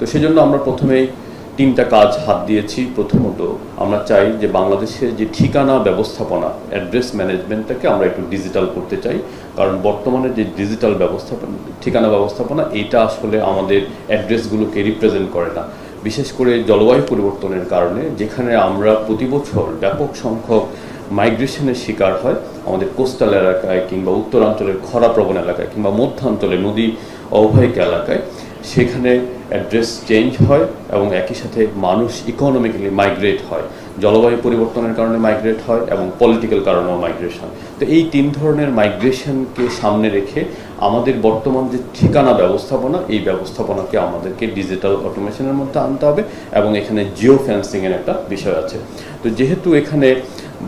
তো সেজন্য আমরা প্রথমেই তিনটা কাজ হাত দিয়েছি। প্রথমত আমরা চাই যে বাংলাদেশের যে ঠিকানা, ব্যবস্থাপনা, অ্যাড্রেস ম্যানেজমেন্টটাকে আমরা একটু ডিজিটাল করতে চাই। কারণ বর্তমানে যে ডিজিটাল ব্যবস্থাপনা, ঠিকানা ব্যবস্থাপনা এটা আসলে আমাদের অ্যাড্রেসগুলোকে রিপ্রেজেন্ট করে না। বিশেষ করে জলবায়ু পরিবর্তনের কারণে, যেখানে আমরা প্রতি বছর ব্যাপক সংখ্যক মাইগ্রেশনের শিকার হয়, আমাদের কোস্টাল এলাকায় কিংবা উত্তরাঞ্চলের খরাপ্রবণ এলাকায় কিংবা মধ্যাঞ্চলে নদী অববাহিক এলাকায় সেখানে অ্যাড্রেস চেঞ্জ হয় এবং একই সাথে মানুষ ইকোনমিক্যালি মাইগ্রেট হয়। জলবায়ু পরিবর্তনের কারণে মাইগ্রেট হয় এবং পলিটিক্যাল কারণেও মাইগ্রেশন তো এই তিন ধরনের মাইগ্রেশনকে সামনে রেখে আমাদের বর্তমান যে ঠিকানা ব্যবস্থাপনা, এই ব্যবস্থাপনাকে আমাদেরকে ডিজিটাল অটোমেশনের মধ্যে আনতে হবে এবং এখানে জিও ফেন্সিংয়ের একটা বিষয় আছে। তো যেহেতু এখানে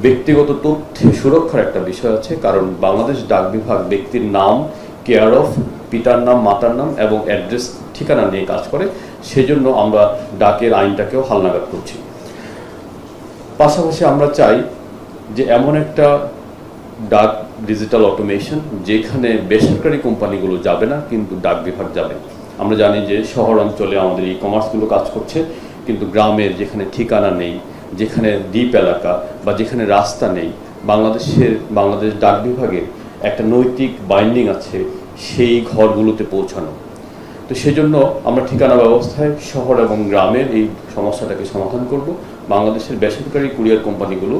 ব্যক্তিগত তথ্যে সুরক্ষার একটা বিষয় আছে, কারণ বাংলাদেশ ডাক বিভাগ ব্যক্তির নাম কেয়ার অফ পিতার নাম, মাতার নাম এবং অ্যাড্রেস ঠিকানা নিয়ে কাজ করে, সেজন্য আমরা ডাকের আইনটাকেও হালনাগাদ করছি। পাশাপাশি আমরা চাই যে এমন একটা ডাক ডিজিটাল অটোমেশন যেখানে বেসরকারি কোম্পানিগুলো যাবে না, কিন্তু ডাক বিভাগ যাবে। আমরা জানি যে শহর অঞ্চলে আমাদের ই কমার্সগুলো কাজ করছে, কিন্তু গ্রামের যেখানে ঠিকানা নেই, যেখানে দ্বীপ এলাকা বা যেখানে রাস্তা নেই, বাংলাদেশের, বাংলাদেশ ডাক বিভাগের একটা নৈতিক বাইন্ডিং আছে, সেই ঘরগুলোতে পৌঁছানো। তো সেজন্য আমরা ঠিকানা ব্যবস্থায় শহর এবং গ্রামের এই সমস্যাটাকে সমাধান করব। বাংলাদেশের বেসরকারি কুরিয়ার কোম্পানিগুলো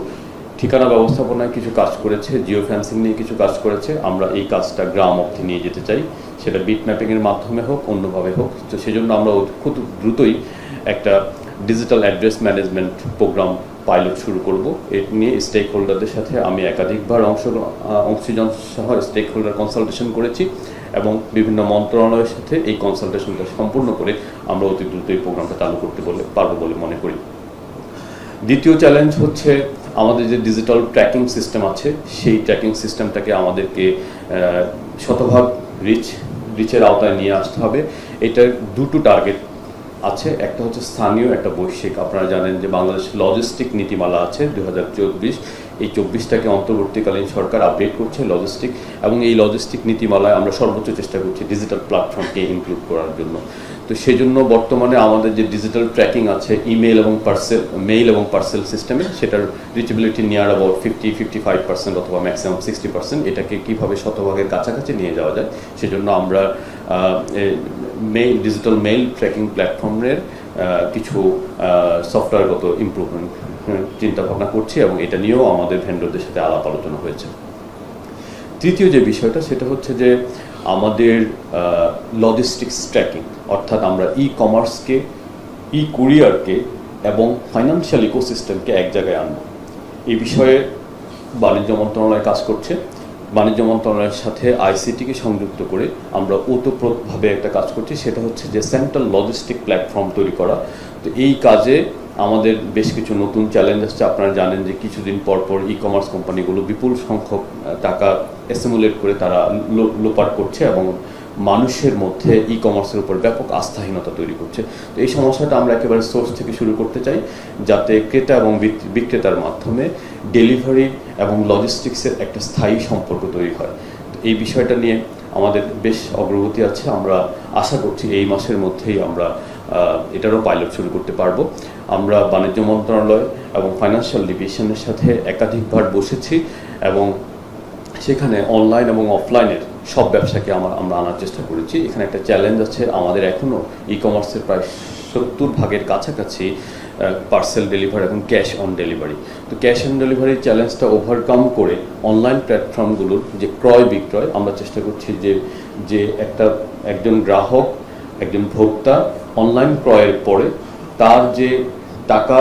ঠিকানা ব্যবস্থাপনায় কিছু কাজ করেছে জিও ফ্যান্সিং নিয়ে কিছু কাজ করেছে। আমরা এই কাজটা গ্রাম অবধি নিয়ে যেতে চাই। সেটা বিট ম্যাপিংয়ের মাধ্যমে হোক, অন্যভাবে হোক। তো সেজন্য আমরা খুব দ্রুতই একটা digital address management program pilot শুরু করব। এ নিয়ে স্টেক হোল্ডারদের সাথে আমি একাধিকবার অংশ, অংশীজন সহ স্টেক হোল্ডার কনসালটেশন করেছি। এবং বিভিন্ন মন্ত্রণালয়ের সাথে এই কনসালটেশনটা সম্পূর্ণ করে আমরা অতি দ্রুত এই প্রোগ্রামটা চালু করতে বলে পারব বলে মনে করি। দ্বিতীয় চ্যালেঞ্জ হচ্ছে আমাদের যে ডিজিটাল ট্র্যাকিং সিস্টেম আছে, সেই ট্র্যাকিং সিস্টেমটাকে আমাদেরকে শতভাগ রিচ রিচের আওতায় নিয়ে আসতে হবে। এটার দুটো টার্গেট আছে। একটা হচ্ছে স্থানীয়, একটা বৈশ্বিক। আপনারা জানেন যে বাংলাদেশ লজিস্টিক নীতিমালা আছে দু হাজার চব্বিশ। এই চব্বিশটাকে অন্তর্বর্তীকালীন সরকার আপডেট করছে লজিস্টিক এবং এই লজিস্টিক নীতিমালায় আমরা সর্বোচ্চ চেষ্টা করছি ডিজিটাল প্ল্যাটফর্মকে ইনক্লুড করার জন্য। তো সেই জন্য বর্তমানে আমাদের যে ডিজিটাল ট্র্যাকিং আছে ইমেল এবং পার্সেল মেইল এবং পার্সেল সিস্টেমে সেটার reachability near about fifty fifty five percent অথবা ম্যাক্সিমাম সিক্সটি পার্সেন্ট এটাকে কীভাবে শতভাগের কাছাকাছি নিয়ে যাওয়া যায়, সেজন্য আমরা মেইল ডিজিটাল মেইল ট্র্যাকিং প্ল্যাটফর্মের কিছু সফটওয়্যারগত ইমপ্রুভমেন্ট চিন্তা ভাবনা করছি এবং এটা নিয়েও আমাদের ভেন্ডরদের সাথে আলাপ আলোচনা হয়েছে। তৃতীয় যে বিষয়টা, সেটা হচ্ছে যে আমাদের লজিস্টিক্স ট্র্যাকিং অর্থাৎ আমরা ই কমার্সকে ই কুরিয়ারকে এবং ফাইন্যান্সিয়াল ইকোসিস্টেমকে এক জায়গায় আনব। এই বিষয়ে বাণিজ্য মন্ত্রণালয় কাজ করছে। বাণিজ্য মন্ত্রণালয়ের সাথে আইসিটিকে সংযুক্ত করে আমরা ওতপ্রোতভাবে একটা কাজ করছি। সেটা হচ্ছে যে সেন্ট্রাল লজিস্টিক প্ল্যাটফর্ম তৈরি করা। তো এই কাজে আমাদের বেশ কিছু নতুন চ্যালেঞ্জ আসছে। আপনারা জানেন যে কিছুদিন পর পর ই কমার্স কোম্পানিগুলো বিপুল সংখ্যক টাকা অ্যাসিমুলেট করে তারা লোপাট করছে এবং মানুষের মধ্যে ই কমার্সের উপর ব্যাপক আস্থাহীনতা তৈরি করছে। তো এই সমস্যাটা আমরা একেবারে সোর্স থেকে শুরু করতে চাই, যাতে ক্রেতা এবং বিক্রেতার মাধ্যমে ডেলিভারি এবং লজিস্টিক্সের একটা স্থায়ী সম্পর্ক তৈরি হয়। এই বিষয়টা নিয়ে আমাদের বেশ অগ্রগতি আছে। আমরা আশা করছি এই মাসের মধ্যেই আমরা এটারও পাইলট শুরু করতে পারব। আমরা বাণিজ্য মন্ত্রণালয় এবং ফাইন্যান্সিয়াল ডিভিশনের সাথে একাধিকবার বসেছি এবং সেখানে অনলাইন এবং অফলাইনের সব ব্যবসাকে আমার, আমরা আনার চেষ্টা করেছি। এখানে একটা চ্যালেঞ্জ আছে, আমাদের এখনও ই কমার্সের প্রায় সত্তর ভাগের কাছাকাছি পার্সেল ডেলিভারি এবং ক্যাশ অন ডেলিভারি তো ক্যাশ অন ডেলিভারির চ্যালেঞ্জটা ওভারকাম করে অনলাইন প্ল্যাটফর্মগুলোর যে ক্রয় বিক্রয় আমরা চেষ্টা করছি যে যে একটা, একজন গ্রাহক, একজন ভোক্তা অনলাইন ক্রয়ের পরে তার যে টাকা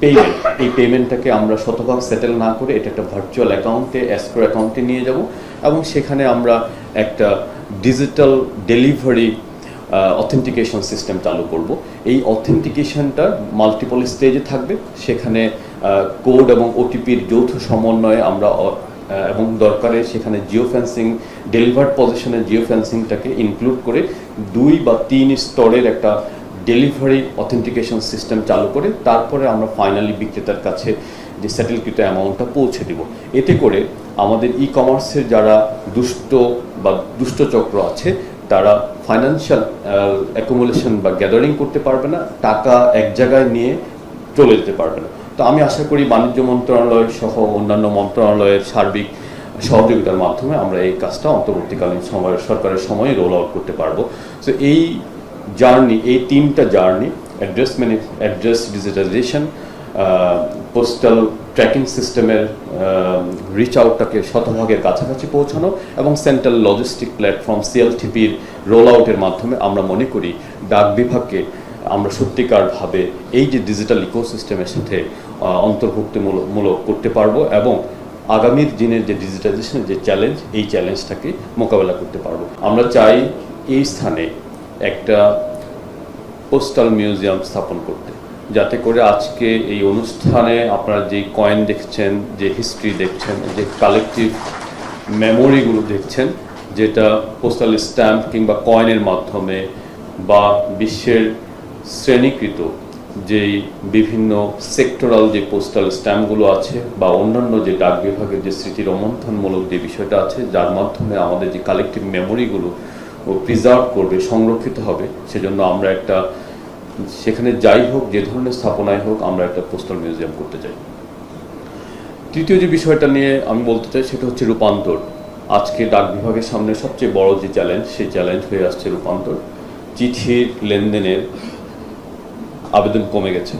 পেমেন্ট এই পেমেন্টটাকে আমরা শতভাগ সেটেল না করে এটা একটা ভার্চুয়াল অ্যাকাউন্টে অ্যাস্ক্রো অ্যাকাউন্টে নিয়ে যাব এবং সেখানে আমরা একটা ডিজিটাল ডেলিভারি অথেন্টিকেশন সিস্টেম চালু করব। এই অথেন্টিকেশনটা মাল্টিপল স্টেজে থাকবে। সেখানে কোড এবং ওটিপির যৌথ সমন্বয়ে আমরা এবং দরকারে সেখানে জিও ফেন্সিং ডেলিভার্ড পজিশনের জিও ফেন্সিংটাকে ইনক্লুড করে দুই বা তিন স্তরের একটা ডেলিভারি অথেন্টিকেশন সিস্টেম চালু করে তারপরে আমরা ফাইনালি বিক্রেতার কাছে যে সেটেলকৃত অ্যামাউন্টটা পৌঁছে দিব। এতে করে আমাদের ই কমার্সের যারা দুষ্ট বা দুষ্টচক্র আছে, তারা ফাইন্যান্সিয়াল অ্যাকুমুলেশন বা গ্যাদারিং করতে পারবে না, টাকা এক জায়গায় নিয়ে চলে যেতে পারবে না। তো আমি আশা করি বাণিজ্য মন্ত্রণালয় সহ অন্যান্য মন্ত্রণালয়ের সার্বিক সহযোগিতার মাধ্যমে আমরা এই কাজটা অন্তর্বর্তীকালীন সময় সরকারের সময়ে রোল আউট করতে পারব। তো এই জার্নি এই তিনটা জার্নি অ্যাড্রেস মানে অ্যাড্রেস ডিজিটাইজেশন পোস্টাল ট্র্যাকিং সিস্টেমের রিচ আউটটাকে শতভাগের কাছাকাছি পৌঁছানো এবং সেন্ট্রাল লজিস্টিক প্ল্যাটফর্ম সিএলটিপির রোল আউটের মাধ্যমে আমরা মনে করি ডাক বিভাগকে আমরা সত্যিকারভাবে এই যে ডিজিটাল ইকোসিস্টেমের সাথে অন্তর্ভুক্তিমূলক, মূলক করতে পারব এবং আগামীর দিনের যে ডিজিটাইজেশনের যে চ্যালেঞ্জ এই চ্যালেঞ্জটাকে মোকাবেলা করতে পারব। আমরা চাই এই স্থানে একটা পোস্টাল মিউজিয়াম স্থাপন করতে। যাতে করে আজকে এই অনুষ্ঠানে আপনারা যে কয়েন দেখছেন, যে হিস্ট্রি দেখছেন, যে কালেকটিভ মেমোরিগুলো দেখছেন, যেটা পোস্টাল স্ট্যাম্প কিংবা কয়েনের মাধ্যমে বা বিশ্বের শ্রেণীকৃত যেই বিভিন্ন সেক্টরাল যে পোস্টাল স্ট্যাম্পগুলো আছে বা অন্যান্য যে ডাক বিভাগের যে স্মৃতি রোমন্থনমূলক যে বিষয়টা আছে, যার মাধ্যমে আমাদের যে কালেকটিভ মেমোরিগুলো ও প্রিজার্ভ করবে, সংরক্ষিত হবে, সেজন্য আমরা একটা, সেখানে যাই হোক, যে ধরনের স্থাপনায় হোক, আমরা একটা পোস্টাল মিউজিয়াম করতে চাই। তৃতীয় যে বিষয়টা নিয়ে আমি বলতে চাই, সেটা হচ্ছে রূপান্তর। আজকে ডাক বিভাগের সামনে সবচেয়ে বড় যে চ্যালেঞ্জ সেই চ্যালেঞ্জ হয়ে আসছে রূপান্তর। চিঠির লেনদেনের আবেদন কমে গেছে।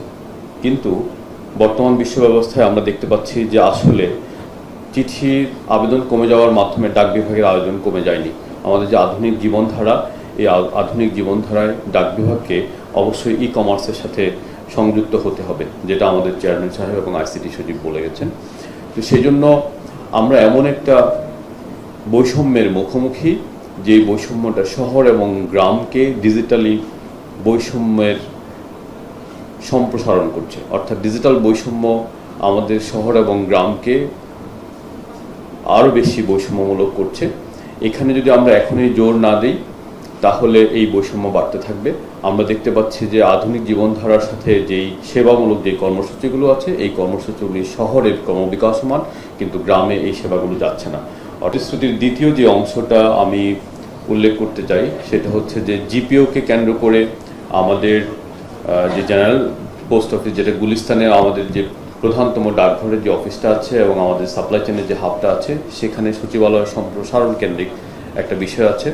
কিন্তু বর্তমান বিশ্ব ব্যবস্থায় আমরা দেখতে পাচ্ছি যে আসলে চিঠির আবেদন কমে যাওয়ার মাধ্যমে ডাক বিভাগের আবেদন কমে যায়নি। আমাদের যে আধুনিক জীবনধারা, এই আধুনিক জীবনধারায় ডাক বিভাগকে অবশ্যই ই কমার্সের সাথে সংযুক্ত হতে হবে, যেটা আমাদের চেয়ারম্যান সাহেব এবং আইসিটি সচিব বলে গেছেন। তো সেই জন্য আমরা এমন একটা বৈষম্যের মুখোমুখি যে বৈষম্যটা শহর এবং গ্রামকে ডিজিটালি বৈষম্যের সম্প্রসারণ করছে। অর্থাৎ ডিজিটাল বৈষম্য আমাদের শহর এবং গ্রামকে আরও বেশি বৈষম্যমূলক করছে। এখানে যদি আমরা এখনই জোর না দিই, তাহলে এই বৈষম্য বাড়তে থাকবে। আমরা দেখতে পাচ্ছি যে আধুনিক জীবনধারার সাথে যেই সেবামূলক যে কর্মসূচিগুলো আছে, এই কর্মসূচিগুলি শহরের ক্রমবিকাশমান, কিন্তু গ্রামে এই সেবাগুলো যাচ্ছে না। অটিশ্রুতির দ্বিতীয় যে অংশটা আমি উল্লেখ করতে চাই, সেটা হচ্ছে যে জিপিওকে কেন্দ্র করে আমাদের যে জেনারেল পোস্ট অফিস, যেটা গুলিস্তানে আমাদের যে প্রধানতম ডাকঘরের যে অফিসটা আছে এবং আমাদের সাপ্লাই চেনের যে হাবটা আছে, সেখানে সচিবালয় সম্প্রসারণ কেন্দ্রিক একটা বিষয় আছে।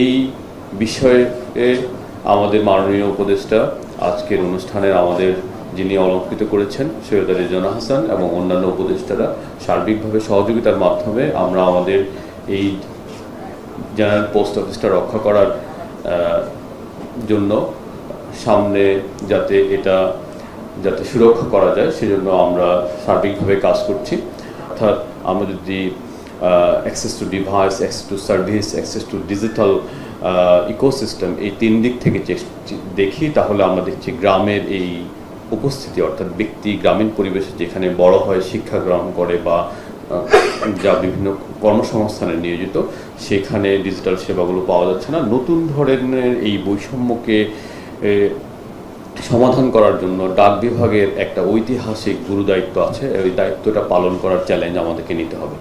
এই বিষয়ে আমাদের মাননীয় উপদেষ্টা আজকের অনুষ্ঠানে আমাদের যিনি অলঙ্কৃত করেছেন, সৈয়দ আলী হাসান এবং অন্যান্য উপদেষ্টারা সার্বিকভাবে সহযোগিতার মাধ্যমে আমরা আমাদের এই জেনারেল পোস্ট অফিসটা রক্ষা করার জন্য সামনে যাতে এটা যাতে সুরক্ষা করা যায়, সেজন্য আমরা সার্বিকভাবে কাজ করছি। অর্থাৎ আমরা যদি access to device access to service access to digital ecosystem এই তিন দিক থেকে দেখি, তাহলে আমরা দেখছি গ্রামের এই উপস্থিতি, অর্থাৎ ব্যক্তি, গ্রামীণ পরিবেশে যেখানে বড় হয়, শিক্ষা গ্রহণ করে বা যা বিভিন্ন কর্মসংস্থানে নিয়োজিত, সেখানে ডিজিটাল সেবাগুলো পাওয়া যাচ্ছে না। নতুন ধরনের এই বৈষম্যকে সমাধান করার জন্য ডাক বিভাগের একটা ঐতিহাসিক গুরুদায়িত্ব আছে। ওই দায়িত্বটা পালন করার চ্যালেঞ্জ আমাদেরকে নিতে হবে।